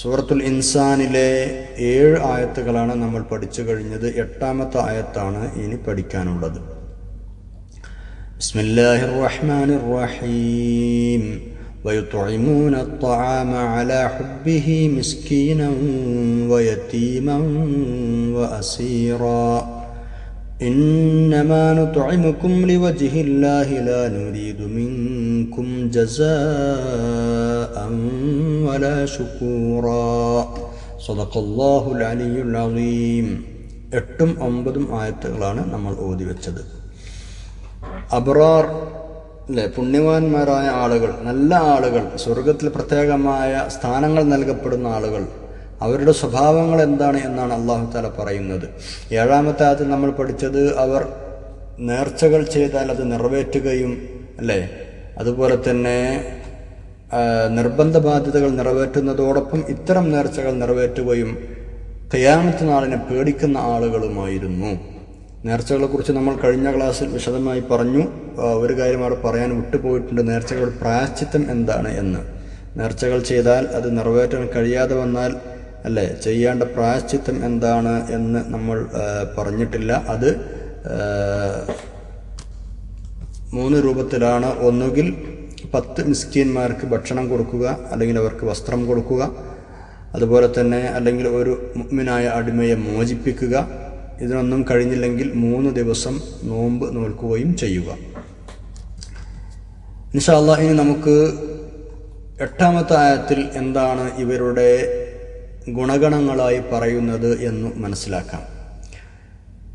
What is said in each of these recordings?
സൂറത്തുൽ ഇൻസാനിലെ ഏഴ് ആയത്തുകളാണ് നമ്മൾ പഠിച്ചു കഴിഞ്ഞത് എട്ടാമത്തെ ആയത്താണ് ഇനി പഠിക്കാനുള്ളത് ബിസ്മില്ലാഹിർ റഹ്മാനിർ റഹീം ويطعمون الطعام على حبه مسكينا ويتيما وأسيرا إنما نطعمكم لوجه الله لا نريد منكم جزاء ولا شكورا صدق الله العلي العظيم എട്ടും ഒമ്പതും ആയത്തുകളാണ് നമ്മൾ ഓതി വെച്ചത് അബ്രാർ അല്ലെ പുണ്യവാന്മാരായ ആളുകൾ നല്ല ആളുകൾ സ്വർഗത്തിൽ പ്രത്യേകമായ സ്ഥാനങ്ങൾ നൽകപ്പെടുന്ന ആളുകൾ അവരുടെ സ്വഭാവങ്ങൾ എന്താണ് എന്നാണ് അള്ളാഹു താല പറയുന്നത്. ഏഴാമത്തെ ആദ്യം നമ്മൾ പഠിച്ചത് അവർ നേർച്ചകൾ ചെയ്താൽ അത് നിറവേറ്റുകയും അല്ലേ? അതുപോലെ തന്നെ നിർബന്ധ ബാധ്യതകൾ നിറവേറ്റുന്നതോടൊപ്പം ഇത്തരം നേർച്ചകൾ നിറവേറ്റുകയും കയ്യാമത്ത് നാളിനെ പേടിക്കുന്ന ആളുകളുമായിരുന്നു. നേർച്ചകളെക്കുറിച്ച് നമ്മൾ കഴിഞ്ഞ ക്ലാസ്സിൽ വിശദമായി പറഞ്ഞു. ഒരു കാര്യം അവിടെ പറയാൻ വിട്ടുപോയിട്ടുണ്ട്. നേർച്ചകളുടെ പ്രായശ്ചിത്തം എന്താണ് എന്ന്. നേർച്ചകൾ ചെയ്താൽ അത് നിറവേറ്റാൻ കഴിയാതെ വന്നാൽ അല്ലേ? ചെയ്യേണ്ട പ്രായശ്ചിത്തം എന്താണ് എന്ന് നമ്മൾ പറഞ്ഞിട്ടില്ല. അത് മൂന്ന് രൂപത്തിലാണ്. ഒന്നുകിൽ പത്ത് മിസ്കീന്മാർക്ക് ഭക്ഷണം കൊടുക്കുക അല്ലെങ്കിൽ അവർക്ക് വസ്ത്രം കൊടുക്കുക. അതുപോലെ തന്നെ അല്ലെങ്കിൽ ഒരു മുഗ്മിനായ അടിമയെ മോചിപ്പിക്കുക. ഇതിനൊന്നും കഴിഞ്ഞില്ലെങ്കിൽ മൂന്ന് ദിവസം നോമ്പ് നോൽക്കുകയും ചെയ്യുക. ഇൻഷാല്ല ഇനി നമുക്ക് എട്ടാമത്തെ ആയത്തിൽ എന്താണ് ഇവരുടെ ഗുണഗണങ്ങളായി പറയുന്നത് എന്ന് മനസ്സിലാക്കാം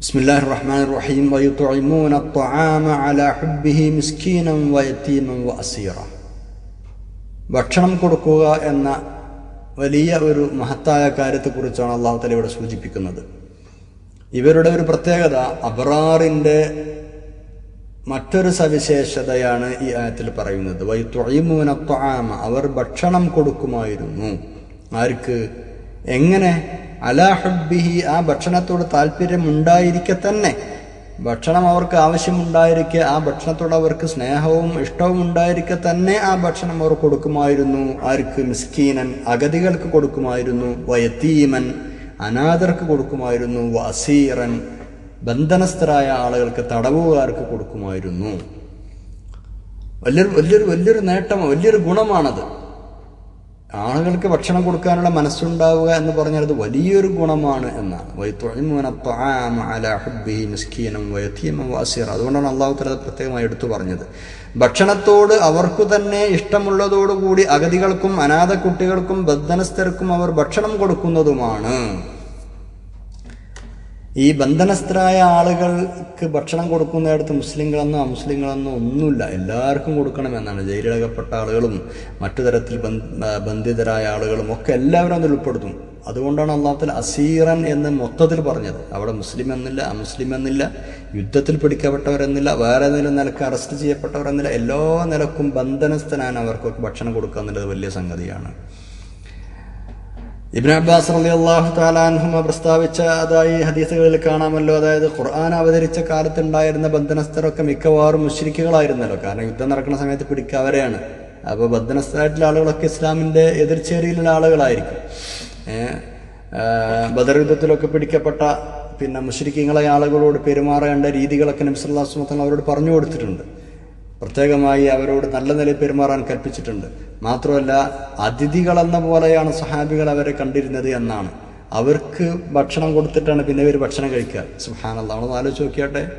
بسم الله الرحمن الرحيم ويطعمون الطعام على حبه مسكينا ويتيما وأسيرا ഭക്ഷണം കൊടുക്കുക എന്ന വലിയ ഒരു മഹത്തായ കാര്യത്തെക്കുറിച്ചാണ് അള്ളാഹു തല ഇവിടെ സൂചിപ്പിക്കുന്നത് ഇവരുടെ ഒരു പ്രത്യേകത അബ്രാറിൻ്റെ മറ്റൊരു സവിശേഷതയാണ് ഈ ആയത്തിൽ പറയുന്നത് വൈത്തൊഴിമൂന ത്വാമ അവർ ഭക്ഷണം കൊടുക്കുമായിരുന്നു ആർക്ക് എങ്ങനെ? അലാഹബിഹി ആ ഭക്ഷണത്തോട് താല്പര്യമുണ്ടായിരിക്കെ തന്നെ ഭക്ഷണം അവർക്ക് ആവശ്യമുണ്ടായിരിക്കെ ആ ഭക്ഷണത്തോട് അവർക്ക് സ്നേഹവും ഇഷ്ടവും ഉണ്ടായിരിക്കെ തന്നെ ആ ഭക്ഷണം അവർ കൊടുക്കുമായിരുന്നു. ആർക്ക് മിസ്കീനൻ അഗതികൾക്ക് കൊടുക്കുമായിരുന്നു. വയത്തീമൻ അനാഥർക്ക് കൊടുക്കുമായിരുന്നു. വസീറൻ ബന്ധനസ്ഥരായ ആളുകൾക്ക് തടവുകാർക്ക് കൊടുക്കുമായിരുന്നു. വലിയൊരു വലിയൊരു വലിയൊരു നേട്ടം വലിയൊരു ഗുണമാണത്. ആളുകൾക്ക് ഭക്ഷണം കൊടുക്കാനുള്ള മനസ്സുണ്ടാവുക എന്ന് പറഞ്ഞാൽ അത് വലിയൊരു ഗുണമാണ് എന്നാണ്. അതുകൊണ്ടാണ് അള്ളാഹു തല പ്രത്യേകമായി എടുത്തു പറഞ്ഞത്. ഭക്ഷണത്തോട് അവർക്കു തന്നെ ഇഷ്ടമുള്ളതോടുകൂടി അഗതികൾക്കും അനാഥ കുട്ടികൾക്കും ബദ്ധനസ്ഥർക്കും അവർ ഭക്ഷണം കൊടുക്കുന്നതുമാണ്. ഈ ബന്ധനസ്ഥരായ ആളുകൾക്ക് ഭക്ഷണം കൊടുക്കുന്നിടത്ത് മുസ്ലിങ്ങളെന്നോ അമുസ്ലിങ്ങളെന്നോ ഒന്നുമില്ല. എല്ലാവർക്കും കൊടുക്കണമെന്നാണ് ജയിലിലകപ്പെട്ട ആളുകളും മറ്റു തരത്തിൽ ബന്ധിതരായ ആളുകളും ഒക്കെ എല്ലാവരും അതിൽ ഉൾപ്പെടുത്തും. അതുകൊണ്ടാണ് അള്ളാഹത്തിൽ അസീറൻ എന്ന് മൊത്തത്തിൽ പറഞ്ഞത്. അവിടെ മുസ്ലിം എന്നില്ല അമുസ്ലിം എന്നില്ല യുദ്ധത്തിൽ പിടിക്കപ്പെട്ടവരെന്നില്ല വേറെ ഏതെങ്കിലും നിലയ്ക്ക് അറസ്റ്റ് ചെയ്യപ്പെട്ടവരെന്നില്ല എല്ലാ നിലക്കും ബന്ധനസ്ഥനാണ് അവർക്കൊക്കെ ഭക്ഷണം കൊടുക്കുക എന്നുള്ളത് വലിയ സംഗതിയാണ്. ഇബിൻ അബ്ബാസ് അലി അള്ളാഹു താലാൻഹുമ പ്രസ്താവിച്ച അതായി ഹദീസുകളിൽ കാണാമല്ലോ. അതായത് ഖുർആൻ അവതരിച്ച കാലത്തുണ്ടായിരുന്ന ബന്ധനസ്ഥരൊക്കെ മിക്കവാറും മുശ്രിക്കുകളായിരുന്നല്ലോ. കാരണം യുദ്ധം നടക്കുന്ന സമയത്ത് പിടിക്കുക അവരെയാണ്. അപ്പോൾ ബന്ധനസ്ഥരായിട്ടുള്ള ആളുകളൊക്കെ ഇസ്ലാമിന്റെ എതിർച്ചേരിയിലുള്ള ആളുകളായിരിക്കും. ബദർ യുദ്ധത്തിലൊക്കെ പിടിക്കപ്പെട്ട പിന്നെ മുശ്രിക്കങ്ങളെ ആളുകളോട് പെരുമാറേണ്ട രീതികളൊക്കെ നബ്സല്ലാസ്മത്തങ്ങൾ അവരോട് പറഞ്ഞു കൊടുത്തിട്ടുണ്ട്. പ്രത്യേകമായി അവരോട് നല്ല നിലയിൽ പെരുമാറാൻ കൽപ്പിച്ചിട്ടുണ്ട്. മാത്രമല്ല അതിഥികളെന്ന പോലെയാണ് സഹാബികൾ അവരെ കണ്ടിരുന്നത് എന്നാണ്. അവർക്ക് ഭക്ഷണം കൊടുത്തിട്ടാണ് പിന്നെ ഇവർ ഭക്ഷണം കഴിക്കുക. സുഹാനല്ല നമ്മളൊന്ന് ആലോചിച്ച് നോക്കിയാട്ടെ.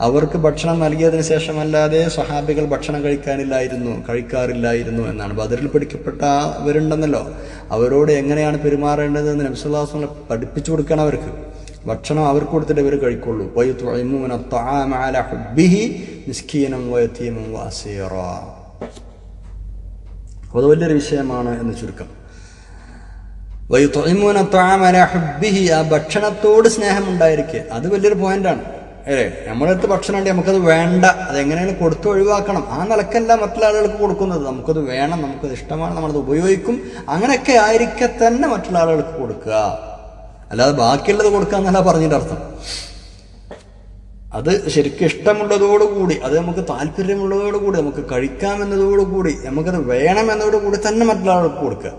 അവർക്ക് ഭക്ഷണം നൽകിയതിന് ശേഷമല്ലാതെ സഹാബികൾ ഭക്ഷണം കഴിക്കാനില്ലായിരുന്നു കഴിക്കാറില്ലായിരുന്നു എന്നാണ്. ബദറിൽ പിടിക്കപ്പെട്ട അവരുണ്ടെന്നല്ലോ. അവരോട് എങ്ങനെയാണ് പെരുമാറേണ്ടതെന്ന് നബ്സുല്ലാസ് പഠിപ്പിച്ചു കൊടുക്കണം അവർക്ക്. ഭക്ഷണം അവർക്ക് കൊടുത്തിട്ട് ഇവർ കഴിക്കുള്ളൂ. അത് വലിയൊരു വിഷയമാണ് എന്ന് ചുരുക്കം. വൈത്തൊയ്മൂന ആ ഭക്ഷണത്തോട് സ്നേഹമുണ്ടായിരിക്കുക അത് വലിയൊരു പോയിന്റാണ്. അല്ലേ നമ്മുടെ അടുത്ത് ഭക്ഷണം ഉണ്ടെങ്കിൽ നമുക്കത് വേണ്ട. അതെങ്ങനെയാണ് കൊടുത്ത് ഒഴിവാക്കണം? ആ നിലക്കല്ല മറ്റുള്ള ആളുകൾക്ക് കൊടുക്കുന്നത്. നമുക്കത് വേണം നമുക്കത് ഇഷ്ടമാണ് നമ്മളത് ഉപയോഗിക്കും. അങ്ങനെയൊക്കെ ആയിരിക്കെ തന്നെ മറ്റുള്ള ആളുകൾക്ക് കൊടുക്കുക. അല്ലാതെ ബാക്കിയുള്ളത് കൊടുക്കുക എന്നല്ല പറഞ്ഞിട്ട് അർത്ഥം. അത് ശരിക്കും ഇഷ്ടമുള്ളതോടുകൂടി അത് നമുക്ക് താല്പര്യമുള്ളതോടുകൂടി നമുക്ക് കഴിക്കാമെന്നതോടുകൂടി നമുക്കത് വേണമെന്നതോടുകൂടി തന്നെ മറ്റുള്ള കൊടുക്കുക.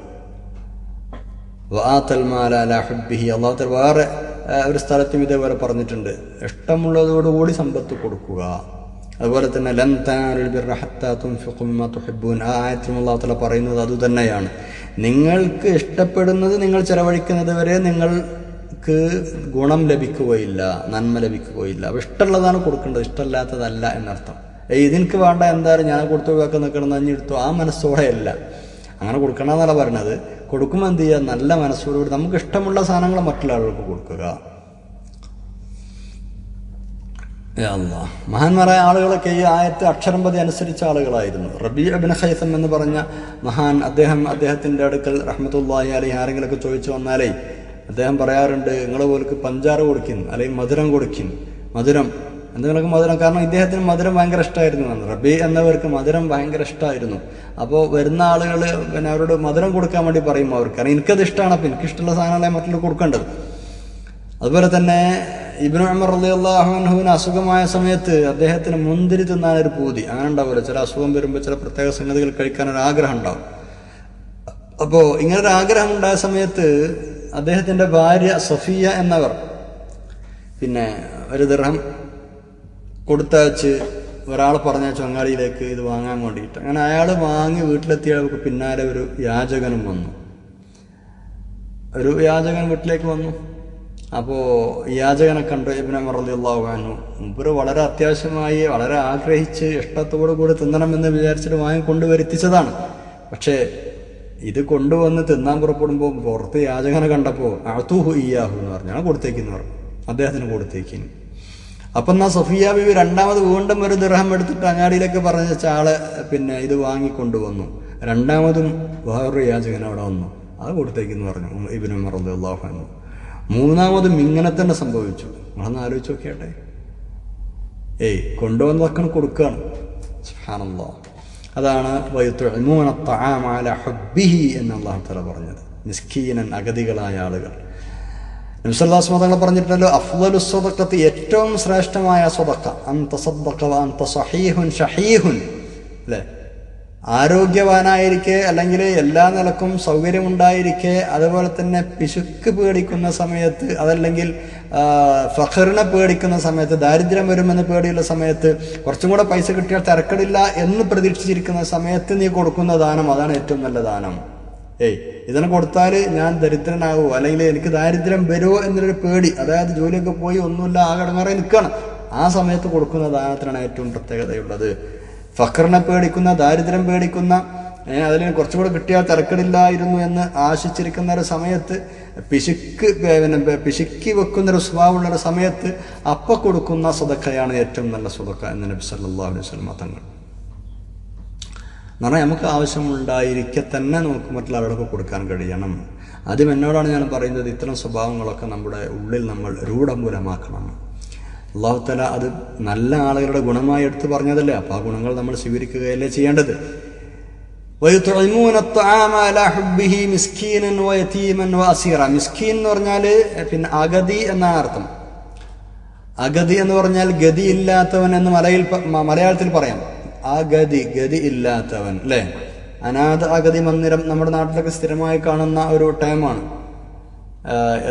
വാത്തൽ മാല അല ഹുബ്ബിഹി. അള്ളാഹു വേറെ ഒരു സ്ഥലത്തും ഇതേപോലെ പറഞ്ഞിട്ടുണ്ട്. ഇഷ്ടമുള്ളതോടുകൂടി സമ്പത്ത് കൊടുക്കുക. അതുപോലെ തന്നെ ആ പറയുന്നത് അതുതന്നെയാണ്. നിങ്ങൾക്ക് ഇഷ്ടപ്പെടുന്നത് നിങ്ങൾ ചെലവഴിക്കുന്നത് വരെ നിങ്ങൾക്ക് ഗുണം ലഭിക്കുകയില്ല നന്മ ലഭിക്കുകയില്ല. അപ്പോൾ ഇഷ്ടമുള്ളതാണ് കൊടുക്കേണ്ടത് ഇഷ്ടമല്ലാത്തതല്ല എന്നർത്ഥം. ഇതെനിക്ക് വേണ്ട എന്തായാലും ഞാൻ കൊടുത്തു ഒഴിവാക്കാൻ നിൽക്കണം നഞ്ഞി എടുത്തു ആ മനസ്സോടെയല്ല അങ്ങനെ കൊടുക്കണമെന്നല്ല പറഞ്ഞത് കൊടുക്കുമ്പോൾ എന്ത് ചെയ്യുക നല്ല മനസ്സോടുകൂടി. നമുക്ക് ഇഷ്ടമുള്ള സാധനങ്ങൾ മറ്റുള്ള ആളുകൾക്ക് കൊടുക്കുക. മഹാന്മാരായ ആളുകളൊക്കെ ഈ ആയത്തെ അക്ഷരം പതി അനുസരിച്ച ആളുകളായിരുന്നു. റബി അബിൻ ഹൈസം എന്ന് പറഞ്ഞ മഹാൻ അദ്ദേഹം അദ്ദേഹത്തിന്റെ അടുക്കൽ റഹ്മത്തുല്ലാഹി അലൈഹി ആരെങ്കിലൊക്കെ ചോദിച്ചു വന്നാലേ അദ്ദേഹം പറയാറുണ്ട് നിങ്ങളെ പോലേക്ക് പഞ്ചാറ് കൊടുക്കും അല്ലെങ്കിൽ മധുരം കൊടുക്കും മധുരം. എന്തെങ്കിലുമൊക്കെ മധുരം? കാരണം ഇദ്ദേഹത്തിന് മധുരം ഭയങ്കര ഇഷ്ടമായിരുന്നു. റബി എന്നവർക്ക് മധുരം ഭയങ്കര ഇഷ്ടമായിരുന്നു അപ്പോൾ വരുന്ന ആളുകൾ പിന്നെ അവരോട് മധുരം കൊടുക്കാൻ വേണ്ടി പറയും അവർക്ക്. കാരണം എനിക്കത് ഇഷ്ടമാണ് അപ്പോൾ എനിക്കിഷ്ടമുള്ള സാധനങ്ങളെ മറ്റുള്ള കൊടുക്കേണ്ടത്. അതുപോലെ തന്നെ ഇബ്നു ഉമർ റളിയല്ലാഹു അൻഹുവിന് അസുഖമായ സമയത്ത് അദ്ദേഹത്തിന് മുന്തിരി തിന്നാൻ ഒരു പൂതി. അങ്ങനെ ഉണ്ടാവില്ല ചില അസുഖം വരുമ്പോൾ ചില പ്രത്യേക സംഗതികൾ കഴിക്കാൻ ഒരു ആഗ്രഹം ഉണ്ടാവും. അപ്പോൾ ഇങ്ങനെ ഒരു ആഗ്രഹം ഉണ്ടായ സമയത്ത് അദ്ദേഹത്തിന്റെ ഭാര്യ സഫിയ എന്നവർ. പിന്നെ ഒരു ദൃഹം കൊടുത്തയച്ച് ഒരാൾ പറഞ്ഞയച്ചു അങ്ങാടിയിലേക്ക് ഇത് വാങ്ങാൻ വേണ്ടിയിട്ട്. അങ്ങനെ അയാൾ വാങ്ങി വീട്ടിലെത്തിയവർക്ക് പിന്നാലെ ഒരു യാചകനും വന്നു. ഒരു യാചകൻ വീട്ടിലേക്ക് വന്നു. അപ്പോൾ യാചകനെ കണ്ട് ഇബിനെ മറലിയുള്ളാഹു അൻഹു മുമ്പ് വളരെ അത്യാവശ്യമായി വളരെ ആഗ്രഹിച്ച് ഇഷ്ടത്തോടു കൂടി തിന്നണമെന്ന് വിചാരിച്ചിട്ട് വാങ്ങി കൊണ്ടുവരുത്തിച്ചതാണ് പക്ഷേ ഇത് കൊണ്ടുവന്ന് തിന്നാൻ പുറപ്പെടുമ്പോൾ പുറത്ത് യാചകനെ കണ്ടപ്പോൾ അഴത്തുഹു ഇയാഹു എന്ന് പറഞ്ഞു. ഞാൻ കൊടുത്തേക്കെന്ന് പറഞ്ഞു. അദ്ദേഹത്തിന് കൊടുത്തേക്കിന്. അപ്പം എന്നാ സഫിയ ബിബി രണ്ടാമത് വീണ്ടും ഒരു ദൃഹം എടുത്തിട്ട് അങ്ങാടിയിലേക്ക് പറഞ്ഞ ചാൾ പിന്നെ ഇത് വാങ്ങിക്കൊണ്ടുവന്നു. രണ്ടാമതും വേറൊരു യാചകൻ അവിടെ വന്നു. അത് കൊടുത്തേക്കെന്ന് പറഞ്ഞു ഇബിന് മറന്നു അൻഹു. മൂന്നാമതും ഇങ്ങനെ തന്നെ സംഭവിച്ചു. നമ്മളൊന്ന് ആലോചിച്ച് നോക്കിയാട്ടെ? ഏയ് കൊണ്ടുവന്നതൊക്കെ കൊടുക്കുകയാണ് സുബ്ഹാനല്ലാഹ് അതാണ് വയുത്തുഇമൂന ത്വആമ അലാ ഹുബ്ബിഹി എന്ന് അള്ളാഹു തആല പറഞ്ഞത്. നിസ്കീനൻ അഗതികളായ ആളുകൾ. നബിസല്ലാസ് മതങ്ങൾ പറഞ്ഞിട്ടുണ്ടല്ലോ അഫ്ലു സ്വതക്കത്ത് ഏറ്റവും ശ്രേഷ്ഠമായ സ്വതക്ക അന്ത അന്ത സഹീഹുൻ ഷഹീഹുൻ അല്ലേ? ആരോഗ്യവാനായിരിക്കെ അല്ലെങ്കിൽ എല്ലാ നിലക്കും സൗകര്യമുണ്ടായിരിക്കെ അതുപോലെ തന്നെ പിശുക്ക് പേടിക്കുന്ന സമയത്ത് അതല്ലെങ്കിൽ ഫഖറിനെ പേടിക്കുന്ന സമയത്ത് ദാരിദ്ര്യം വരുമെന്ന് പേടിയുള്ള സമയത്ത് കുറച്ചും കൂടെ പൈസ കിട്ടിയാൽ തിരക്കടില്ല എന്ന് പ്രതീക്ഷിച്ചിരിക്കുന്ന സമയത്ത് നീ കൊടുക്കുന്ന ദാനം അതാണ് ഏറ്റവും നല്ല ദാനം. ഏയ് ഇതിനെ കൊടുത്താൽ ഞാൻ ദരിദ്രനാകുമോ അല്ലെങ്കിൽ എനിക്ക് ദാരിദ്ര്യം വരുമോ എന്നൊരു പേടി. അതായത് ജോലിയൊക്കെ പോയി ഒന്നുമില്ല ആ അടങ്ങാറെ നിൽക്കണം ആ സമയത്ത് കൊടുക്കുന്ന ദാനത്തിനാണ് ഏറ്റവും പ്രത്യേകതയുള്ളത്. ഫഖറിനെ പേടിക്കുന്ന ദാരിദ്ര്യം പേടിക്കുന്ന അതിൽ കുറച്ചുകൂടെ കിട്ടിയാൽ തിരക്കിടില്ലായിരുന്നു എന്ന് ആശിച്ചിരിക്കുന്ന ഒരു സമയത്ത് പിശുക്ക് പിന്നെ പിശുക്കി വെക്കുന്ന ഒരു സ്വഭാവമുള്ള ഒരു സമയത്ത് അപ്പ കൊടുക്കുന്ന സ്വതക്കയാണ് ഏറ്റവും നല്ല സ്വതക്ക എന്ന് നബി സല്ലാ അലൈഹി വസല്ലം തങ്ങൾ. എന്ന് പറഞ്ഞാൽ നമുക്ക് ആവശ്യമുണ്ടായിരിക്കെ തന്നെ നമുക്ക് മറ്റുള്ളവരോടൊക്കെ കൊടുക്കാൻ കഴിയണം. ആദ്യം എന്നോടാണ് ഞാൻ പറയുന്നത് ഇത്തരം സ്വഭാവങ്ങളൊക്കെ നമ്മുടെ ഉള്ളിൽ നമ്മൾ രൂഢമൂലമാക്കണം. അള്ളാഹുത്തല അത് നല്ല ആളുകളുടെ ഗുണമായി എടുത്തു പറഞ്ഞതല്ലേ? അപ്പോൾ ആ ഗുണങ്ങൾ നമ്മൾ സ്വീകരിക്കുകയല്ലേ ചെയ്യേണ്ടത്? വയുത്തുഴമൂന താമല ഹുബിഹി മിസ്കീനൻ വയതീമൻ വാസീറ മിസ്കീൻ എന്ന് പറഞ്ഞാൽ പിന്നെ അഗതി എന്നാണ് അഗതി എന്ന് പറഞ്ഞാൽ ഗതി ഇല്ലാത്തവൻ എന്ന് മലയിൽ മലയാളത്തിൽ പറയാം. അഗതി ഗതി ഇല്ലാത്തവൻ അല്ലേ? അനാഥ അഗതി മന്ദിരം നമ്മുടെ നാട്ടിലൊക്കെ സ്ഥിരമായി കാണുന്ന ഒരു ടൈമാണ്.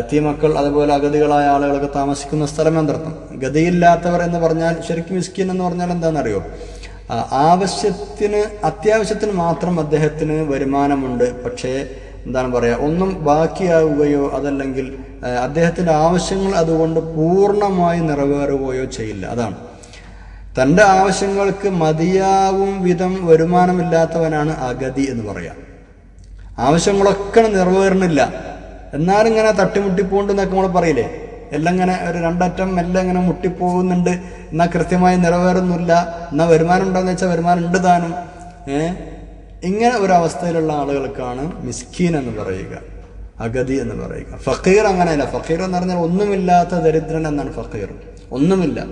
എത്തിമക്കൾ അതുപോലെ അഗതികളായ ആളുകളൊക്കെ താമസിക്കുന്ന സ്ഥലം എന്നർത്ഥം ഗതിയില്ലാത്തവർ എന്ന് പറഞ്ഞാൽ ശരിക്കും മിസ്കിൻ എന്ന് പറഞ്ഞാൽ എന്താണെന്നറിയോ? ആവശ്യത്തിന് അത്യാവശ്യത്തിന് മാത്രം അദ്ദേഹത്തിന് വരുമാനമുണ്ട്. പക്ഷേ എന്താണ് പറയുക ഒന്നും ബാക്കിയാവുകയോ അതല്ലെങ്കിൽ അദ്ദേഹത്തിന്റെ ആവശ്യങ്ങൾ അതുകൊണ്ട് പൂർണമായി നിറവേറുകയോ ചെയ്യില്ല. അതാണ്. തന്റെ ആവശ്യങ്ങൾക്ക് മതിയാവും വിധം വരുമാനമില്ലാത്തവനാണ് അഗതി എന്ന് പറയാം. ആവശ്യങ്ങളൊക്കെ നിറവേറുന്നില്ല. എന്നാലും ഇങ്ങനെ തട്ടിമുട്ടിപ്പോണ്ട് എന്നൊക്കെ നമ്മൾ പറയില്ലേ? എല്ലാം ഇങ്ങനെ ഒരു രണ്ടറ്റം എല്ലാം ഇങ്ങനെ മുട്ടിപ്പോകുന്നുണ്ട്. എന്നാൽ കൃത്യമായി നിറവേറുന്നില്ല എന്നാൽ വരുമാനം ഉണ്ടോയെന്ന് വെച്ചാൽ വരുമാനം ഉണ്ട് താനും. ഏ? ഇങ്ങനെ ഒരവസ്ഥയിലുള്ള ആളുകൾക്കാണ് മിസ്കീൻ എന്ന് പറയുക അഗതി എന്ന് പറയുക. ഫക്കീർ അങ്ങനെയല്ല ഫക്കീർ എന്ന് പറഞ്ഞാൽ ഒന്നുമില്ലാത്ത ദരിദ്രൻ എന്നാണ് ഫക്കീർ. ഒന്നുമില്ല.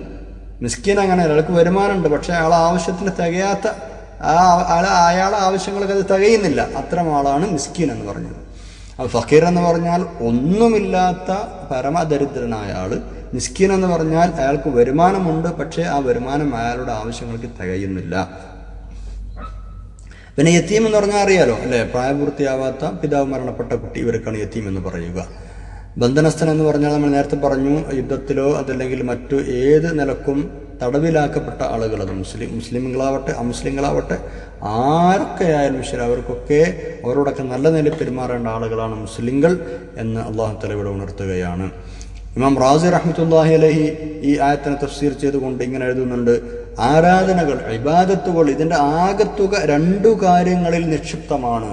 മിസ്കീൻ അങ്ങനെയല്ല അയാൾക്ക് വരുമാനമുണ്ട് പക്ഷെ അയാൾ ആവശ്യത്തിന് തികയാത്ത ആ അയാളെ ആവശ്യങ്ങൾക്ക് അത് തികയുന്നില്ല. അത്തരം ആളാണ് മിസ്കീൻ എന്ന് പറഞ്ഞത്. ഫക്കീർ എന്ന് പറഞ്ഞാൽ ഒന്നുമില്ലാത്ത പരമദരിദ്രനായ ആൾ മിസ്കീൻ എന്ന് പറഞ്ഞാൽ അയാൾക്ക് വരുമാനമുണ്ട് പക്ഷേ ആ വരുമാനം അയാളുടെ ആവശ്യങ്ങൾക്ക് തികയുന്നില്ല. പിന്നെ യത്തീം എന്ന് പറഞ്ഞാൽ അറിയാലോ അല്ലെ? പ്രായപൂർത്തിയാവാത്ത പിതാവ് മരണപ്പെട്ട കുട്ടി ഇവർക്കാണ് യത്തീം എന്ന് പറയുക. ബന്ധനസ്ഥൻ എന്ന് പറഞ്ഞാൽ നമ്മൾ നേരത്തെ പറഞ്ഞു യുദ്ധത്തിലോ അതല്ലെങ്കിൽ മറ്റു ഏത് നിലക്കും തടവിലാക്കപ്പെട്ട ആളുകൾ അത് മുസ്ലിം മുസ്ലിമുകളാവട്ടെ അമുസ്ലിങ്ങളാവട്ടെ ആരൊക്കെ ആയാലും ശരി അവർക്കൊക്കെ അവരോടൊക്കെ നല്ല നിലയിൽ പെരുമാറേണ്ട ആളുകളാണ് മുസ്ലിങ്ങൾ എന്ന് അള്ളാഹു തല ഇവിടെ ഉണർത്തുകയാണ്. ഇമാം റാസി റഹ്മത്തുല്ലാഹി അലഹി ഈ ആയത്തിനെ തഫ്സീർ ചെയ്തുകൊണ്ട് ഇങ്ങനെ എഴുതുന്നുണ്ട് ആരാധനകൾ ഇബാദത്തുകൾ ഇതിന്റെ ആകത്തുക രണ്ടു കാര്യങ്ങളിൽ നിക്ഷിപ്തമാണ്.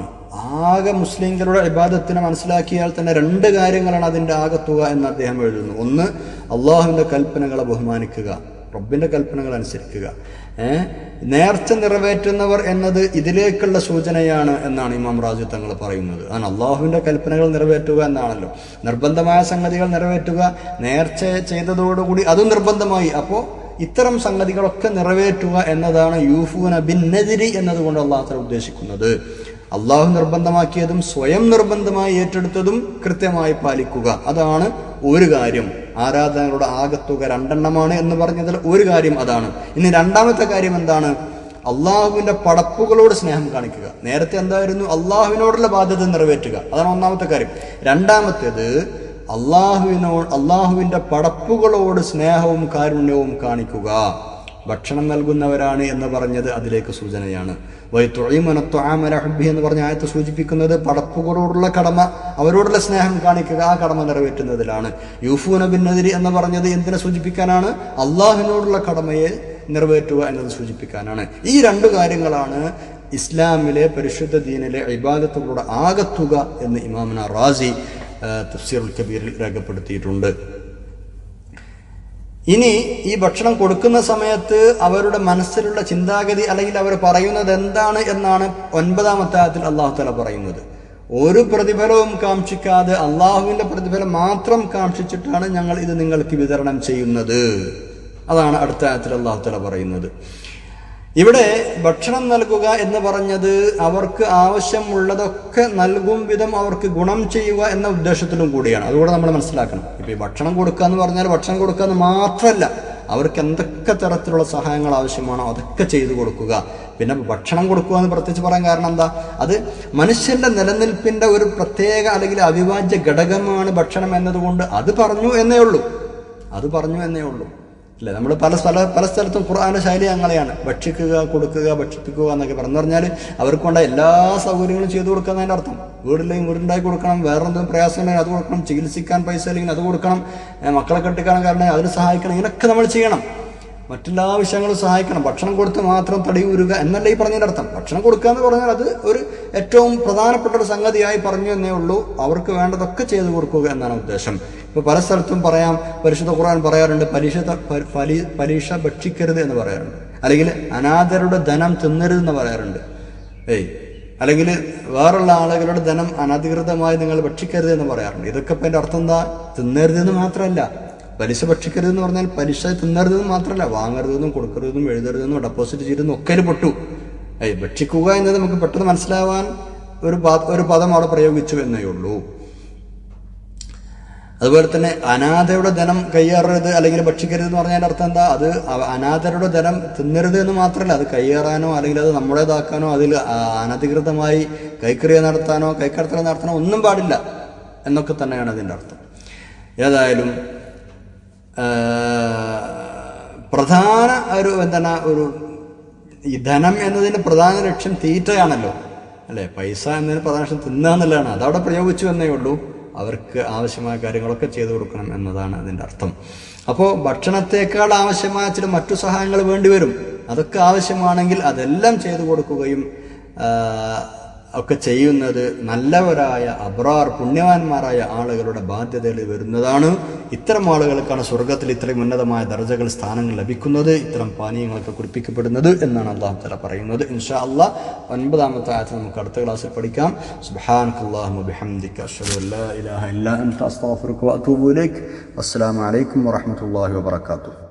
ആകെ മുസ്ലിങ്ങളുടെ ഇബാദത്തിനെ മനസ്സിലാക്കിയാൽ തന്നെ രണ്ട് കാര്യങ്ങളാണ് അതിന്റെ ആകത്തുക എന്ന് അദ്ദേഹം എഴുതുന്നു. ഒന്ന് അള്ളാഹുവിന്റെ കൽപ്പനകളെ ബഹുമാനിക്കുക റബ്ബിന്റെ കൽപ്പനകൾ അനുസരിക്കുക. നേർച്ച നിറവേറ്റുന്നവർ എന്നത് ഇതിലേക്കുള്ള സൂചനയാണ് എന്നാണ് ഇമാം റാജു തങ്ങൾ പറയുന്നത്. അതാണ് അള്ളാഹുവിന്റെ കൽപ്പനകൾ നിറവേറ്റുക എന്നാണല്ലോ. നിർബന്ധമായ സംഗതികൾ നിറവേറ്റുക നേർച്ച ചെയ്തതോടുകൂടി അതും നിർബന്ധമായി. അപ്പോൾ ഇത്തരം സംഗതികളൊക്കെ നിറവേറ്റുക എന്നതാണ് യൂഫൂന ബിൻ നദിരി എന്നതുകൊണ്ട് അള്ളാഹു ഉദ്ദേശിക്കുന്നത്. അള്ളാഹു നിർബന്ധമാക്കിയതും സ്വയം നിർബന്ധമായി ഏറ്റെടുത്തതും കൃത്യമായി പാലിക്കുക. അതാണ് ഒരു കാര്യം. ആരാധനകളുടെ ആകത്തുക രണ്ടെണ്ണമാണ് എന്ന് പറഞ്ഞതിൽ ഒരു കാര്യം അതാണ്. ഇനി രണ്ടാമത്തെ കാര്യം എന്താണ്? അള്ളാഹുവിന്റെ പടപ്പുകളോട് സ്നേഹം കാണിക്കുക. നേരത്തെ എന്തായിരുന്നു? അള്ളാഹുവിനോടുള്ള ബാധ്യത നിറവേറ്റുക. അതാണ് ഒന്നാമത്തെ കാര്യം. രണ്ടാമത്തേത് അള്ളാഹുവിനോട് അള്ളാഹുവിന്റെ പടപ്പുകളോട് സ്നേഹവും കാരുണ്യവും കാണിക്കുക. ഭക്ഷണം നൽകുന്നവരാണ് എന്ന് പറഞ്ഞത് അതിലേക്ക് സൂചനയാണ്. വൈത്തൊഴിമനത്വഹബി എന്ന് പറഞ്ഞ ആയത്ത് സൂചിപ്പിക്കുന്നത് പടപ്പുകളോടുള്ള കടമ അവരോടുള്ള സ്നേഹം കാണിക്കുക ആ കടമ നിറവേറ്റുന്നതിലാണ്. യൂഫൂന ബിന്നതിരി എന്ന് പറഞ്ഞത് എന്തിനെ സൂചിപ്പിക്കാനാണ്? അള്ളാഹുവിനോടുള്ള കടമയെ നിറവേറ്റുക എന്നത് സൂചിപ്പിക്കാനാണ്. ഈ രണ്ട് കാര്യങ്ങളാണ് ഇസ്ലാമിലെ പരിശുദ്ധ ദീനിലെ ഇബാദത്തുകളുടെ ആകത്തുക എന്ന് ഇമാമിന റാസി തഫ്സീറുൽ കബീറിൽ രേഖപ്പെടുത്തിയിട്ടുണ്ട്. ഇനി ഈ ഭക്ഷണം കൊടുക്കുന്ന സമയത്ത് അവരുടെ മനസ്സിലുള്ള ചിന്താഗതി അല്ലെങ്കിൽ അവർ പറയുന്നത് എന്താണ് എന്നാണ് ഒൻപതാമത്തെ ആയത്തിൽ അള്ളാഹു തല പറയുന്നത്. ഒരു പ്രതിഫലവും കാക്ഷിക്കാതെ അള്ളാഹുവിന്റെ പ്രതിഫലം മാത്രം കാക്ഷിച്ചിട്ടാണ് ഞങ്ങൾ ഇത് നിങ്ങൾക്ക് വിതരണം ചെയ്യുന്നത്. അതാണ് അടുത്ത ആയത്തിൽ അള്ളാഹു തല പറയുന്നത്. ഇവിടെ ഭക്ഷണം നൽകുക എന്ന് പറഞ്ഞത് അവർക്ക് ആവശ്യമുള്ളതൊക്കെ നൽകും വിധം അവർക്ക് ഗുണം ചെയ്യുക എന്ന ഉദ്ദേശത്തിലും കൂടിയാണ്. അതുകൂടെ നമ്മൾ മനസ്സിലാക്കണം. ഇപ്പൊ ഈ ഭക്ഷണം കൊടുക്കുക എന്ന് പറഞ്ഞാൽ ഭക്ഷണം കൊടുക്കുക എന്ന് മാത്രമല്ല അവർക്ക് എന്തൊക്കെ തരത്തിലുള്ള സഹായങ്ങൾ ആവശ്യമാണോ അതൊക്കെ ചെയ്തു കൊടുക്കുക. പിന്നെ ഭക്ഷണം കൊടുക്കുക എന്ന് പ്രത്യേകിച്ച് പറയാൻ കാരണം എന്താ? അത് മനുഷ്യന്റെ നിലനിൽപ്പിന്റെ ഒരു പ്രത്യേക അല്ലെങ്കിൽ അവിഭാജ്യ ഘടകമാണ് ഭക്ഷണം എന്നതുകൊണ്ട് അത് പറഞ്ഞു എന്നേ ഉള്ളൂ. അത് പറഞ്ഞു എന്നേ ഉള്ളൂ. അല്ലെ? നമ്മൾ പല സ്ഥല പല സ്ഥലത്തും ഖുർആാന ശൈലി അങ്ങനെയാണ്. ഭക്ഷിക്കുക കൊടുക്കുക ഭക്ഷിപ്പിക്കുക എന്നൊക്കെ പറഞ്ഞു. പറഞ്ഞാൽ അവർക്കുണ്ട എല്ലാ സൗകര്യങ്ങളും ചെയ്തു കൊടുക്കുന്നതിന്റെ അർത്ഥം. വീടില്ലെങ്കിൽ വീടുണ്ടാക്കി കൊടുക്കണം വേറെ എന്തെങ്കിലും പ്രയാസം ഉണ്ടെങ്കിൽ അത് കൊടുക്കണം ചികിത്സിക്കാൻ പൈസ അല്ലെങ്കിൽ അത് കൊടുക്കണം മക്കളെ കെട്ടിക്കാൻ കാരണം അതിന് സഹായിക്കണം ഇങ്ങനെയൊക്കെ നമ്മൾ ചെയ്യണം. മറ്റെല്ലാ വിഷയങ്ങളും സഹായിക്കണം. ഭക്ഷണം കൊടുത്ത് മാത്രം തടി ഊരുക എന്നല്ല ഈ പറഞ്ഞതിന്റെ അർത്ഥം. ഭക്ഷണം കൊടുക്കുക എന്ന് പറഞ്ഞാൽ അത് ഒരു ഏറ്റവും പ്രധാനപ്പെട്ട ഒരു സംഗതിയായി പറഞ്ഞു എന്നേ ഉള്ളൂ. അവർക്ക് വേണ്ടതൊക്കെ ചെയ്തു കൊടുക്കുക എന്നാണ് ഉദ്ദേശം. ഇപ്പോൾ പല സ്ഥലത്തും പറയാം പരിശുദ്ധ ഖുർആൻ പറയാറുണ്ട് പലിശ പലി- പലിശ ഭക്ഷിക്കരുത് എന്ന് പറയാറുണ്ട്. അല്ലെങ്കിൽ അനാഥരുടെ ധനം തിന്നരുത് എന്ന് പറയാറുണ്ട്. ഏയ് അല്ലെങ്കിൽ വേറുള്ള ആളുകളുടെ ധനം അനധികൃതമായി നിങ്ങൾ ഭക്ഷിക്കരുത് എന്ന് പറയാറുണ്ട്. ഇതൊക്കെ ഇപ്പം എന്റെ അർത്ഥം എന്താ? തിന്നരുതെന്ന് മാത്രമല്ല. പലിശ ഭക്ഷിക്കരുത് എന്ന് പറഞ്ഞാൽ പലിശ തിന്നരുതെന്ന് മാത്രമല്ല വാങ്ങരുതെന്നും കൊടുക്കരുതെന്നും എഴുതരുതെന്നും ഡെപ്പോസിറ്റ് ചെയ്തെന്നും ഒക്കെ അതിൽ പെട്ടു. ഭക്ഷിക്കുക എന്നത് നമുക്ക് പെട്ടെന്ന് മനസ്സിലാവാൻ ഒരു ഒരു പദം അവിടെ പ്രയോഗിച്ചു എന്നേ ഉള്ളൂ. അതുപോലെ തന്നെ അനാഥയുടെ ധനം കയ്യേറരുത് അല്ലെങ്കിൽ ഭക്ഷിക്കരുത് എന്ന് പറഞ്ഞാൽ അർത്ഥം എന്താ? അത് അനാഥരുടെ ധനം തിന്നരുത് എന്ന് മാത്രമല്ല അത് കയ്യേറാനോ അല്ലെങ്കിൽ അത് നമ്മുടേതാക്കാനോ അതിൽ അനധികൃതമായി കൈക്കറിയ നടത്താനോ കൈക്കടത്തൽ നടത്താനോ ഒന്നും പാടില്ല എന്നൊക്കെ തന്നെയാണ് അതിന്റെ അർത്ഥം. ഏതായാലും പ്രധാന ഒരു എന്താണ് ഒരു ഈ ധനം എന്നതിന് പ്രധാന ലക്ഷ്യം തീറ്റയാണല്ലോ. അല്ലേ? പൈസ എന്നതിന് പ്രധാന ലക്ഷ്യം തിന്നുക എന്നുള്ളതാണ്. അതവിടെ പ്രയോഗിച്ചു എന്നേ ഉള്ളൂ. അവർക്ക് ആവശ്യമായ കാര്യങ്ങളൊക്കെ ചെയ്തു കൊടുക്കണം എന്നതാണ് അതിന്റെ അർത്ഥം. അപ്പോൾ ഭക്ഷണത്തേക്കാൾ ആവശ്യമായ ചില മറ്റു സഹായങ്ങൾ വേണ്ടിവരും അതൊക്കെ ആവശ്യമാണെങ്കിൽ അതെല്ലാം ചെയ്തു കൊടുക്കുകയും ഒക്കെ ചെയ്യുന്നത് നല്ലവരായ അബ്രാർ പുണ്യവാന്മാരായ ആളുകളുടെ ബാധ്യതയിൽ വരുന്നതാണ്. ഇത്തരം ആളുകൾക്കാണ് സ്വർഗത്തിൽ ഇത്രയും ഉന്നതമായ ദർജകൾ സ്ഥാനങ്ങൾ ലഭിക്കുന്നത് ഇത്തരം പാനീയങ്ങളൊക്കെ കുടിപ്പിക്കപ്പെടുന്നത് എന്നാണ് അള്ളാഹു തല പറയുന്നത്. ഇൻഷാ അള്ളാഹ് ഒൻപതാമത്തെ ആയത്ത് നമുക്ക് അടുത്ത ക്ലാസ്സിൽ പഠിക്കാം. സുബാൻ അസ്സലാമു അലൈക്കും അഷ്ഹദു അൻ